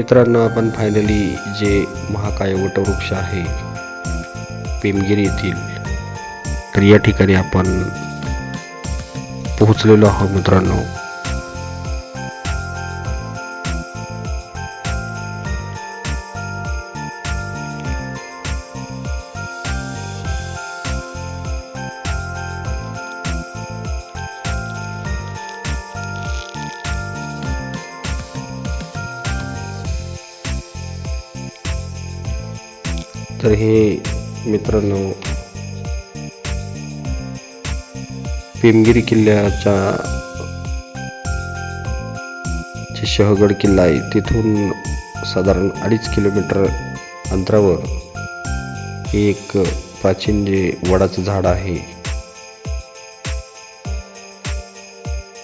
मित्रांनो आपण फायनली जे महाकाय वटवृक्ष आहे पेमगिरी येथील तर या ठिकाणी आपण पोहोचलेलो आहोत मित्रांनो. तर हे मित्रांनो पेमगिरी किल्ल्याच्या जे शहगड किल्ला आहे तिथून साधारण अडीच किलोमीटर अंतरावर हे एक प्राचीन जे वडाचं झाड आहे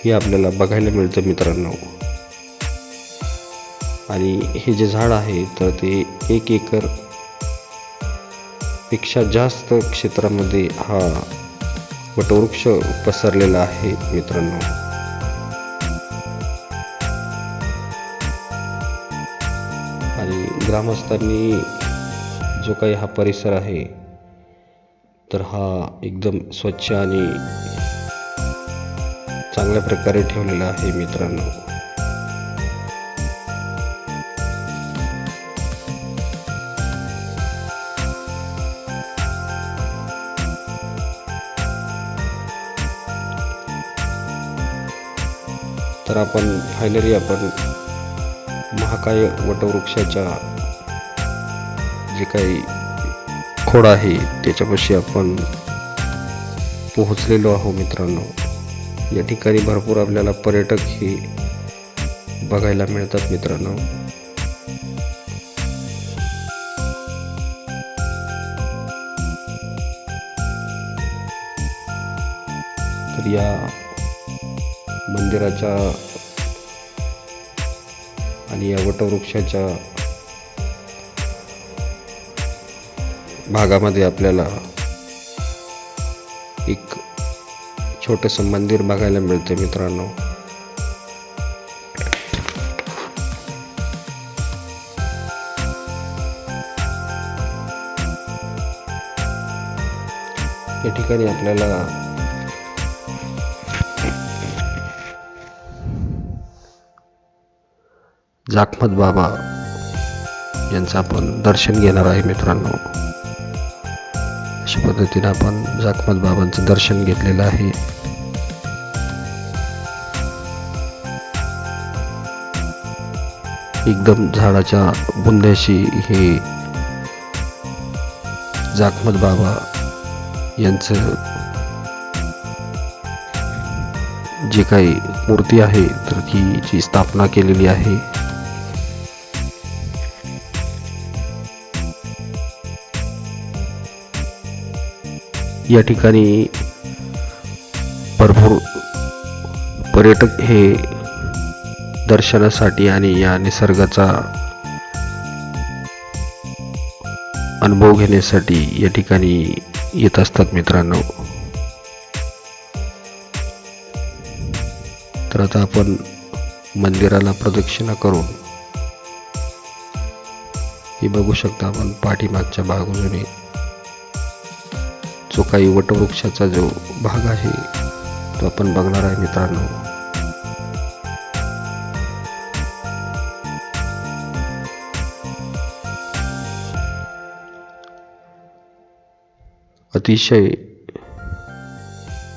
हे आपल्याला बघायला मिळतं मित्रांनो. आणि हे जे झाड आहे तर ते एक एकर पेक्षा जास्त क्षेत्रामध्ये हा वटवृक्ष पसरलेला आहे मित्रांनो. आणि ग्रामस्थांनी जो काही हा परिसर आहे तर हा एकदम स्वच्छ आणि चांगल्या प्रकारे ठेवलेला आहे मित्रांनो. तर आपण फायनली आपण महाकाय वटवृक्षाच्या जे काही खोड आहे त्याच्यापाशी आपण पोहोचलेलो आहो मित्रांनो. या ठिकाणी भरपूर आपल्याला पर्यटक हे बघायला मिळतात मित्रांनो. तर या मंदिराच्या आणि या वटवृक्षाच्या भागामध्ये आपल्याला एक छोटंसं मंदिर बघायला मिळते मित्रांनो. या ठिकाणी आपल्याला जाखमत बाबा यांचं आपण दर्शन घेणार आहे मित्रांनो. अशा पद्धतीने आपण जाखमत बाबांचं दर्शन घेतलेलं आहे. एकदम झाडाच्या बुंद्याशी हे जाखमत बाबा यांचं जे काही मूर्ती आहे तर ती जी स्थापना केलेली आहे या ठिकाणी भरपूर पर्यटक हे दर्शनासाठी आणि या निसर्गाचा अनुभव घेण्यासाठी या ठिकाणी येत असतात मित्रांनो. तर आता आपण मंदिराला प्रदक्षिणा करून हे बघू शकता आपण पाठीमागच्या बाजूने जो काही वटवृक्षाचा जो भाग आहे तो आपण बघणार आहे मित्रांनो. अतिशय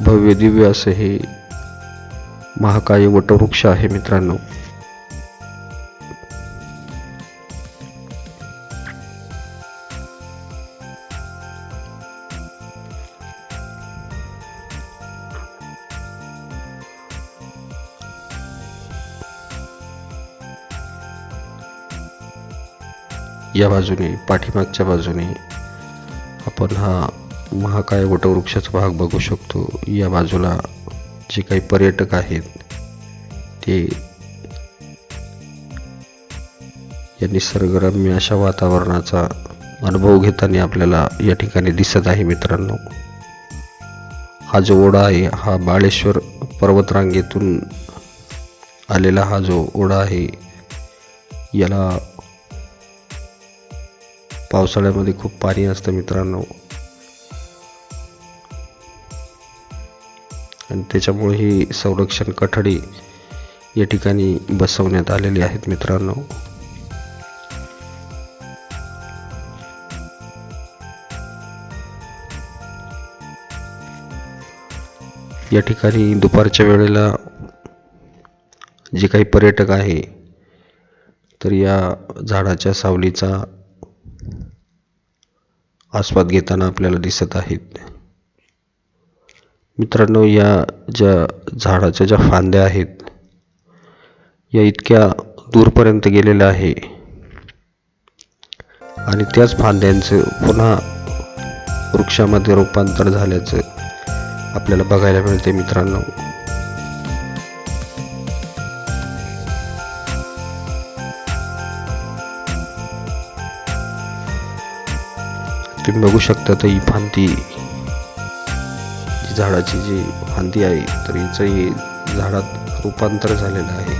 भव्य दिव्य असे हे महाकाय वटवृक्ष आहे मित्रांनो. या बाजूने पाठीमागच्या बाजूने आपण हा महाकाय वटवृक्षाचा भाग बघू शकतो. या बाजूला जे काही पर्यटक आहेत ते या निसर्गरम्य अशा वातावरणाचा अनुभव घेताना आपल्याला या ठिकाणी दिसत आहे मित्रांनो. हा जो ओढा आहे हा बाळेश्वर पर्वतरांगेतून आलेला हा जो ओढा आहे याला पावसाळ्यामध्ये खूप पाणी असतं मित्रांनो. आणि त्याच्यामुळे ही संरक्षण कठडी या ठिकाणी बसवण्यात आलेली आहेत मित्रांनो. या ठिकाणी दुपारच्या वेळेला जे काही पर्यटक आहे तर या झाडाच्या सावलीचा आस्वाद घेताना आपल्याला दिसत आहेत. मित्रांनो या ज्या झाडाच्या ज्या फांद्या आहेत या इतक्या दूरपर्यंत गेलेल्या आहे. आणि त्याच फांद्यांचं पुन्हा वृक्षामध्ये रूपांतर झाल्याचं आपल्याला बघायला मिळते मित्रांनो. तुम्ही बघू शकता तर ही फांदी जी झाडाची जी फांदी आहे तर हिचं हे झाडात रूपांतर झालेलं आहे.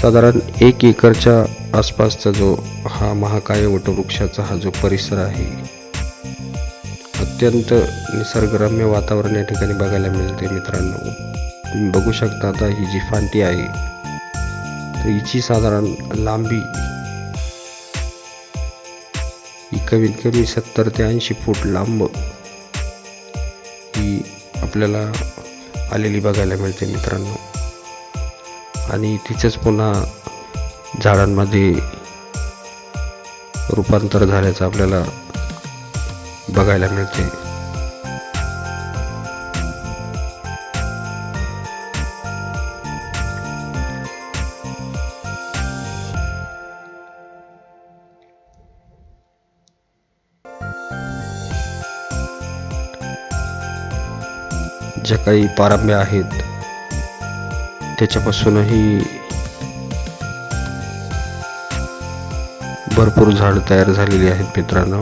साधारण एक एकरच्या आसपासचा जो हा महाकाय वटवृक्षाचा हा जो परिसर आहे अत्यंत निसर्गरम्य वातावरण या ठिकाणी बघायला मिळते मित्रांनो. तुम्ही बघू शकता आता ही जी फांटी आहे हिची साधारण लांबी ही कमीत कमी सत्तर ते ऐंशी फूट लांब ही आपल्याला आलेली बघायला मिळते मित्रांनो. आणि तिचंच पुन्हा झाडांमध्ये रूपांतर झाल्याचं आपल्याला बघायला मिळते. ज्या काही पारंब्या आहेत त्याच्यापासूनही भरपूर झाड तयार झालेली आहेत मित्रांनो.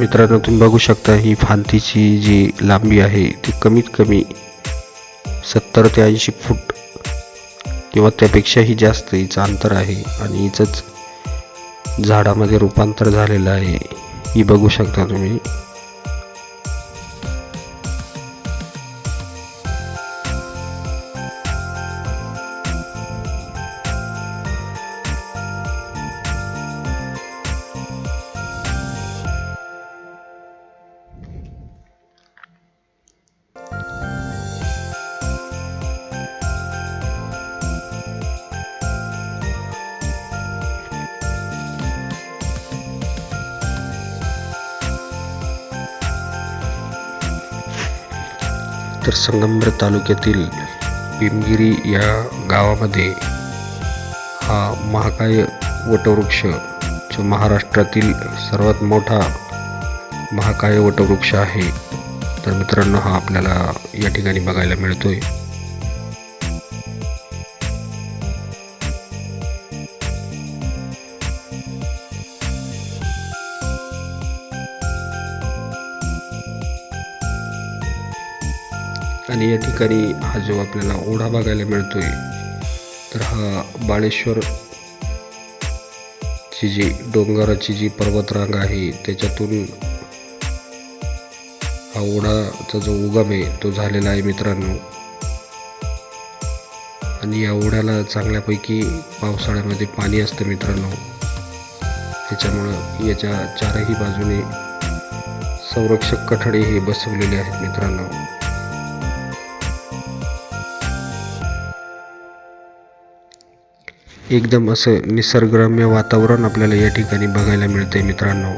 मित्रांनो तुम्ही बघू शकता ही फांतीची जी लांबी आहे ती कमीत कमी सत्तर ते ऐंशी फूट किंवा त्यापेक्षाही जास्त हिचं अंतर आहे आणि हिचंच झाडामध्ये रूपांतर झालेलं आहे. ही बघू शकता तुम्ही. तर संगमनेर तालुक्यातील भीमगिरी या गावामध्ये हा महाकाय वटवृक्ष जो महाराष्ट्रातील सर्वात मोठा महाकाय वटवृक्ष आहे. तर मित्रांनो हा आपल्याला या ठिकाणी बघायला मिळतोय. आणि या ठिकाणी हा जो आपल्याला ओढा बघायला मिळतोय तर हा बाळेश्वर ची जी डोंगराची जी पर्वतरांग आहे त्याच्यातून हा ओढाचा जो उगम आहे तो झालेला आहे मित्रांनो. आणि या ओढ्याला चांगल्यापैकी पावसाळ्यामध्ये पाणी असतं मित्रांनो. त्याच्यामुळं याच्या चारही बाजूने संरक्षक कठडे हे बसवलेले आहेत मित्रांनो. एकदम असं निसर्गरम्य वातावरण आपल्याला या ठिकाणी बघायला मिळते मित्रांनो.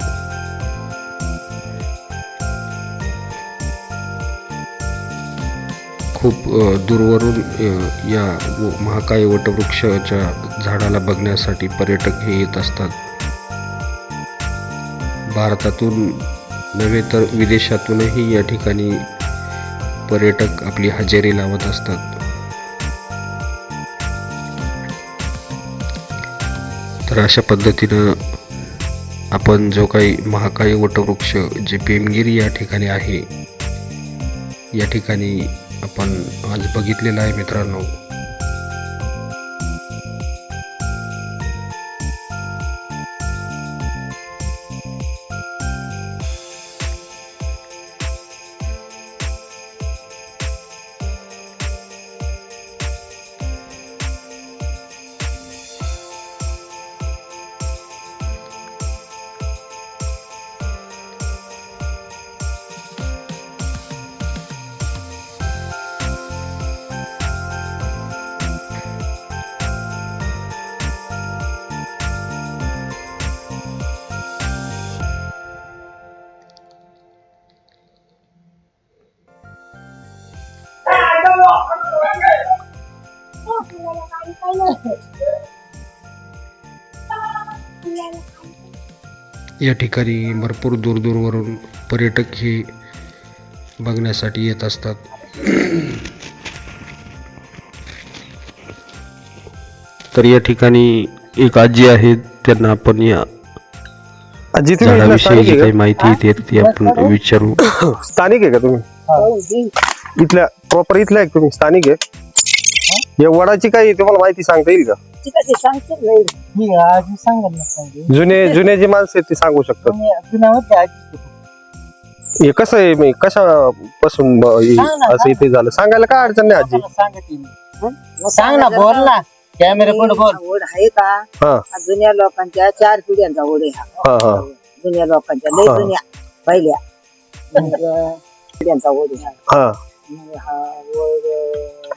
खूप दूरवरून या महाकाय वटवृक्षाच्या झाडाला बघण्यासाठी पर्यटक हे येत असतात. भारतातून नव्हे तर विदेशातूनही या ठिकाणी पर्यटक आपली हजेरी लावत असतात. तर अशा पद्धतीनं आपण जो काही महाकाय वटवृक्ष जे पेमगिरी या ठिकाणी आहे या ठिकाणी आपण आज बघितलेलं आहे मित्रांनो. या ठिकाणी भरपूर दूरदूरवरून पर्यटक हे बघण्यासाठी येत असतात. तर या ठिकाणी एक आजी आहेत त्यांना आपण या आजी तुम्ही इथला झाडाविषयी जी आहे काही माहिती येते ती आपण विचारू. का स्थानिक आहे का तुम्ही? इथल्या प्रॉपर इथल्या आहे का तुम्ही स्थानिक आहे. या वडाची काही तुम्हाला माहिती सांगता येईल का? ती कशी सांगते? नाही. ही आजी सांगेल ना सांगेल. जुने जुने जे माणसं आहेत ते सांगू शकतात. तुम्ही जुन्यामध्ये आजी हे कसं आहे मी कशापासून ब- हे सांग ना, असं इथे झालं? सांगायला काय अडचण नाही आजी. सांगते मी. सांग ना बोल ना. कॅमेरा पुढे बोल. ओढ आहे का? हा. हा जुन्या लोकांच्या चार पिढ्यांचा ओढ आहे हा. हा हा. जुन्या लोकांच्या लय हा. जुन्या पहिल्या. पिढ्यांचा ओढ आहे हा. हा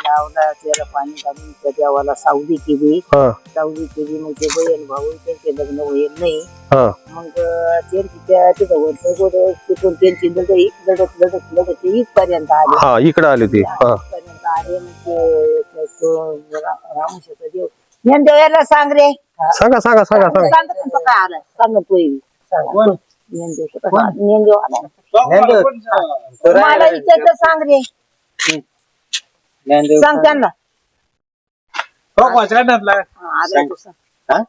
लावला त्याला पाणी घालून त्या देवाला सावली केली. हा. सावली केली मग ते बहीण भाऊ त्यांचे लग्न होईल नाही. हा. मग त्यांची त्या तिथं वरचं गोड तिथून त्यांची लढाई लढत लढत लढत ते इथपर्यंत आली. हा इकडे आली ती. हा. पर्यंत आले मग ते- ते- तो रा- रामोशाचा देव ज्ञानदेवाला सांग रे. सांगा सांगा सांगा सांगा. सांगत ना तो काय आला सांग तो येईल. ज्ञानदेव कसा- ज्ञानदेव आला मला इथे सांग रे. सांग त्यांना. हा, आला तो सांग.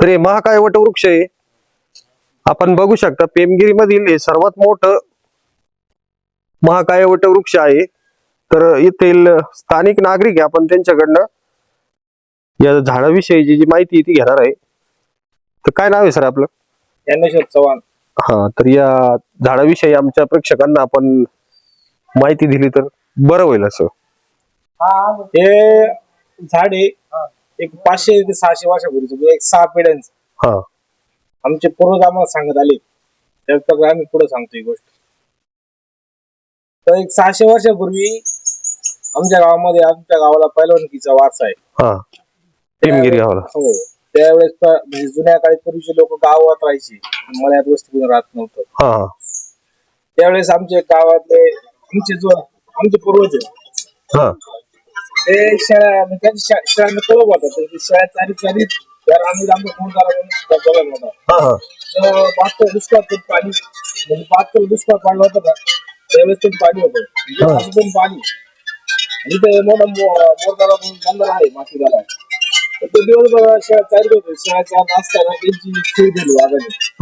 तर हे? महाकाय वटवृक्ष आहे. आपण बघू शकता पेमगिरी मधील हे सर्वात मोठं महाकाय वटवृक्ष आहे. तर येथील स्थानिक नागरिक आहे आपण त्यांच्याकडनं या झाडाविषयीची जी माहिती आहे ती घेणार आहे. तर काय नाव आहे सर आपलं? ज्ञानेश्वर चव्हाण. हा तर या झाडाविषयी आमच्या प्रेक्षकांना आपण माहिती दिली तर बरं होईल असं. हे झाड एक पाचशे ते सहाशे वर्षापूर्वीच म्हणजे एक सहा पिढ्यांचं. हा. आमचे पूर्वज आम्हाला सांगत आले. त्यानंतर आम्ही पुढे सांगतो ही गोष्ट. तर एक सहाशे वर्षापूर्वी आमच्या गावामध्ये आमच्या गावाला पैलवानकीचा वारसा आहे. हा. गावाला. हो. त्यावेळेस प- म्हणजे जुन्या काळी पूर्वीचे लोक गावात राहायचे. मळ्यात वस्ती राहत नव्हतं. हा. त्यावेळेस आमचे गावातले आमचे जो आमचे पूर्वज आहे हा. ते शाळा म्हणजे त्यांची शा- शाळेला कळप होता. तर ते शाळा चारी चारी तर आम्ही आमचा फोन करा म्हणून होता. हा हा. तर पाच दुष्काळ पाणी म्हणजे पाच दुष्काळ पाडलं होतं का त्यावेळेस पाणी होतं. म्हणजे असं पण पाणी. आणि ते मोठा मोरदारा म्हणून बंदर आहे मातीदारा तर ते दिवसभर शाळा चालत होते. शाळेच्या असताना त्यांची खेळ दिली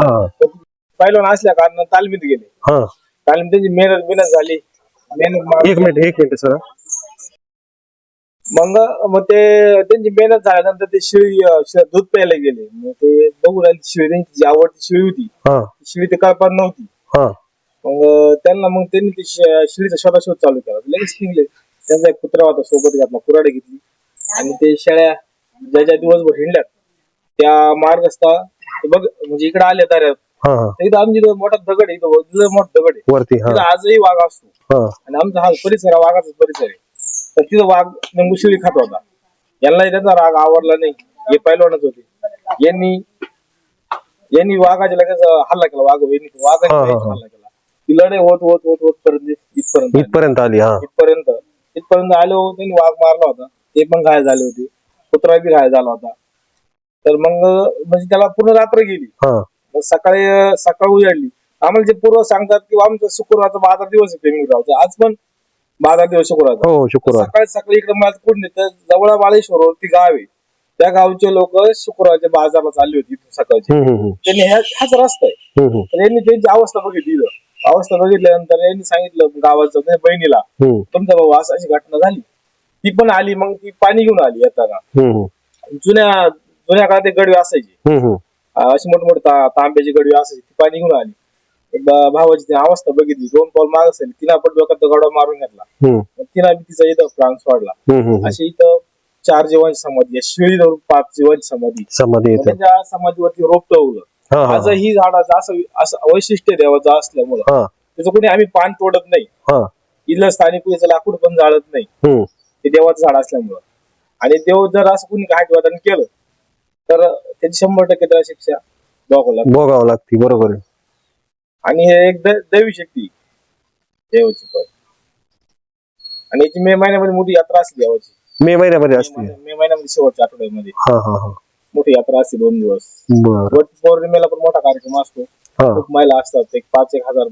हा. असल्या कारणानं तालमीत गेले. हा. तालमीत त्यांची मेहनत मेहनत झाली. एक मिनिट एक मिनिट सर. मग मग ते त्यांची मेहनत झाल्यानंतर ते शिळी अं, दूध प्यायला गेले. मग ते बघू राहिले शिळी त्यांची जी आवडती शिळी होती. हा. ती शिळी ते कळपात नव्हती. हा. मग अं, त्यांना मग त्यांनी ते शे- शिळीचा शोधाशोध चालू केला. लगेच निघले. त्यांचा एक कुत्रा होता सोबत घातला कुराडे घेतली. आणि ते शेळ्या ज्या ज्या दिवसभर हिंडल्यात त्या मार्गस्था ते बघ म्हणजे इकडे आले दऱ्यात. हा हा. तर इथं आमची मोठा दगड आहे इथं मोठा दगड आहे. वरती हा. तिथं आजही वाघ असतो. हा. आणि आमचा हा परिसर हा वाघाचाच परिसर आहे. तर तिथं वाघ शिळी खात होता. यांनाही त्याचा राग आवडला नाही. हे पहिलवानच होते. यांनी यांनी वाघाच्या लगेच हल्ला केला. वाघ यांनी हा, हा, हा. हल्ला केला. ती लढाई होत होत होत होत पर्यंत इथपर्यंत आली. इथपर्यंत आली हा. इथपर्यंत. इथपर्यंत आलो त्यांनी वाघ मारला होता. ते पण घायल झाले होते. कुत्रा बी घायल झाला होता. तर मग म्हणजे त्याला पूर्ण रात्र गेली. हा. सकाळी सकाळ उजाडली. आम्हाला जे पूर्व सांगतात की आमचा शुक्रवारचा बाजार दिवस आहे प्रेमीरावचा आज पण बाजार दिवस शुक्रवारचा. हो शुक्रवार. सकाळी सकाळी इकडे मला कुठून तर जवळ बाळेश्वर ती गाव आहे. त्या गावचे लोक शुक्रवारच्या बाजारला चालली होती सकाळची. त्यांनी हाच रस्ता आहे. हम्म, हम्म, तर यांनी त्यांची अवस्था बघितली. अवस्था बघितल्यानंतर यांनी सांगितलं गावाचं बहिणीला तुमचा भाऊ असं अशी घटना झाली. ती पण आली मग ती पाणी घेऊन आली येताना. जुन्या जुन्या काळात गडवे असायचे. अशी मोठमोठी तांब्याची गडवी असायची ती पाणी घेऊन आली. भावाची ती अवस्था बघितली. दोन पाऊल माग असेल तिला पण डोक्यात गडवा मारून घेतला. तिला बी तिचा इथं प्राण सोडला हम्म, हम्म. अशी इथं चार जीवांची समाधी आहे. शिळी धरून पाच जीवांची समाधी. समाधी येते त्यांच्या समाधीवरती रोप टवलं हा हा झाडाचं असं असं वैशिष्ट्य देवाचं असल्यामुळं. त्याचं कोणी आम्ही पान तोडत नाही. इथलं स्थानिक पूजेचं लाकूड पण जाळत नाही. ते देवाचं झाड असल्यामुळं. आणि देव जर असं कोणी घाटवादन केलं तर त्याची शंभर टक्के त्याला शिक्षा भोगावं लागते. भोगावं लागते बरोबर आहे. आणि हे एक द- दैवी शक्ती आहे, देवाची पण. आणि याची मे महिन्यामध्ये मोठी यात्रा असते देवाची. मे महिन्यामध्ये असते. मे महिन्यामध्ये शेवटच्या आठवड्यामध्ये. हा हा हा. मोठी यात्रा असते दोन दिवस. बर. वट पौर्णिमेला पण मोठा कार्यक्रम असतो. हा. खूप महिला असतात. एक पाच एक हजार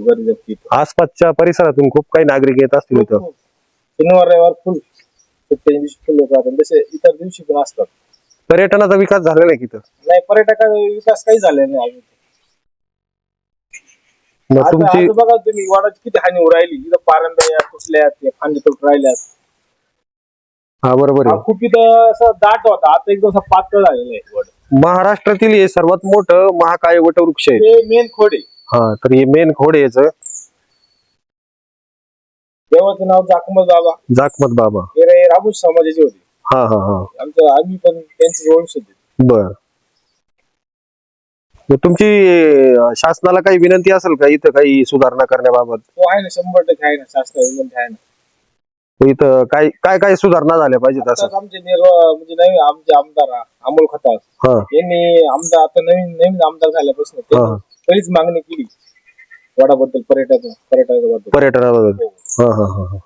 गर्दी असते इथं. आसपासच्या परिसरातून खूप काही नागरिक येत असतील इथं. शनिवार रविवार फुल. प्रत्येक दिवशी फुल लोक राहतात. जसे इतर दिवशी पण असतात. पर्यटनाचा विकास झालेला आहे तिथं नाही पर्यटकाचा विकास काही झालेला नाही अजून. मग आता तुमची आता बघा तुम्ही वाडाची किती हानी होऊ राहिली. इथं पारंब्या कुसल्यात ते फांदी तुट राहिल्यात. हा बरोबर हा, आहे खूप इथं असं दाट होता. आता एकदम असं पातळ झालेलं आहे वड. महाराष्ट्रातील हे सर्वात मोठं महाकाय वटवृक्ष आहे. ते मेन खोडे हा तर हे मेन खोड आहे याचं. देवाचं नाव जाकमत बाबा. जाकमत बाबा. हे रे राबूज समाजाचे होते. हा हा हा. आमचं आम्ही पण त्यांचे ओळख होते बर. मग तुमची अं, शासनाला काही विनंती असेल का इथं काही सुधारणा करण्याबाबत? तो आहे ना. शंभर टक्के आहे ना. शास्त्र विनंती आहे ना. इथं काय काय काय सुधारणा झाल्या पाहिजेत असं? आताच आमचे निर्व म्हणजे नवीन आमचे आमदार अमोल खताळ. हा. यांनी आमदार आता नवीन नवीन आमदार झाल्यापासून त्यांनी हा. मागणी केली. वडाबद्दल पर्यटक पर्यटकाबद्दल. पर्यटनाबद्दल. हो. हा हा हा हा.